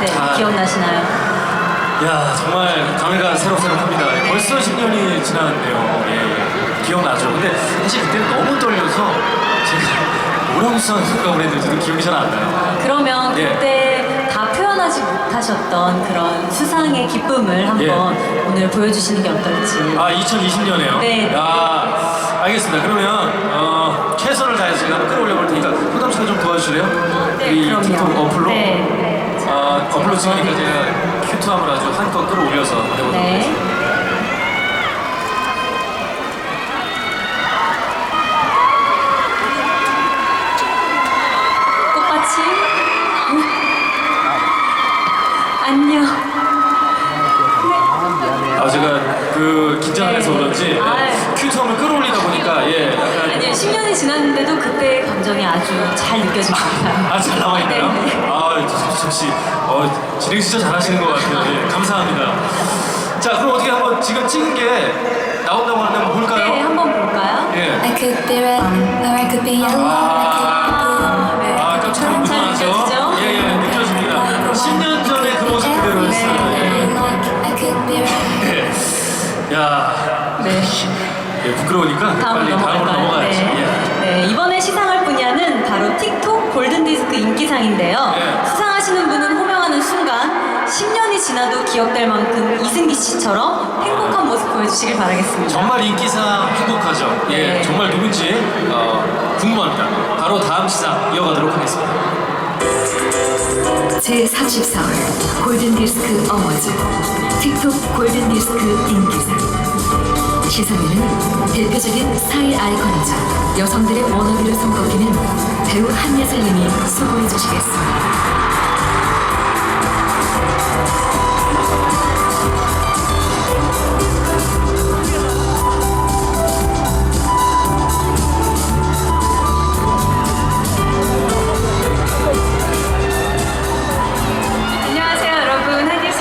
네, 아. 기억나시나요? 야 정말 감회가 새록새록합니다. 벌써 10년이 지났네요. 예, 예. 기억나죠. 근데 사실 그때는 너무 떨려서 제가 뭐라고 생각을 했는지도 기억이 잘 안 나요. 그러면 예. 그때 다 표현하지 못하셨던 그런 수상의 기쁨을 한번 예. 오늘 보여주시는 게 어떨지. 아 2020년에요. 네. 아 알겠습니다. 그러면 어, 최선을 다해서 제가 한번 끌어올려 볼 테니까 호담 씨가 좀 도와주실래요? 네, 이 그럼요. 틱톡 어플로. 네. 자, 아, 어플로 찍으니까 네. 제가 큐트함을 아주 한껏 끌어올려서 해보도록 네. 하겠습니다. 안녕. 아 제가 그 긴장해서 네. 그런지 아유. 큐트함을 끌어올리다 보니까 예 약간 아니요, 10년이 지났는데도 그때의 감정이 아주 잘 느껴질 것 같아요. 아잘 나와 있나요? 네, 네. 아 역시 어, 진행 진짜 잘하시는 것 같아요. 예, 감사합니다. 자 그럼 어떻게 한번 지금 찍은 게 나온다고 하는데 한번 볼까요? 네, 한번 볼까요? 예. I could be red, or I could be yellow. 아, 네. 아 깜짝 잘 놀라죠? 느껴지죠? 예, 예, 느껴집니다. 10년 전에 그 모습 그대로였어요. I could be red. 예. 예. 야, 네. 예, 부끄러우니까 다음으로 빨리 다음으로 넘어갈까요? 넘어가야지. 네. 예. 네, 이번에 시상할 분야는 인기상인데요. 네. 수상하시는 분은 호명하는 순간 10년이 지나도 기억될 만큼 이승기 씨처럼 행복한 모습 보여주시길 바라겠습니다. 정말 인기상 행복하죠. 예, 네. 정말 누군지 어, 궁금합니다. 바로 다음 시상 이어가도록 하겠습니다. 제34회 골든디스크 어워즈 틱톡 골든디스크 인기상 시상에는 대표적인 스타일 아이콘이자 여성들의 워너비를 손꼽히는 배우 한예슬님이 수고해 주시겠습니다.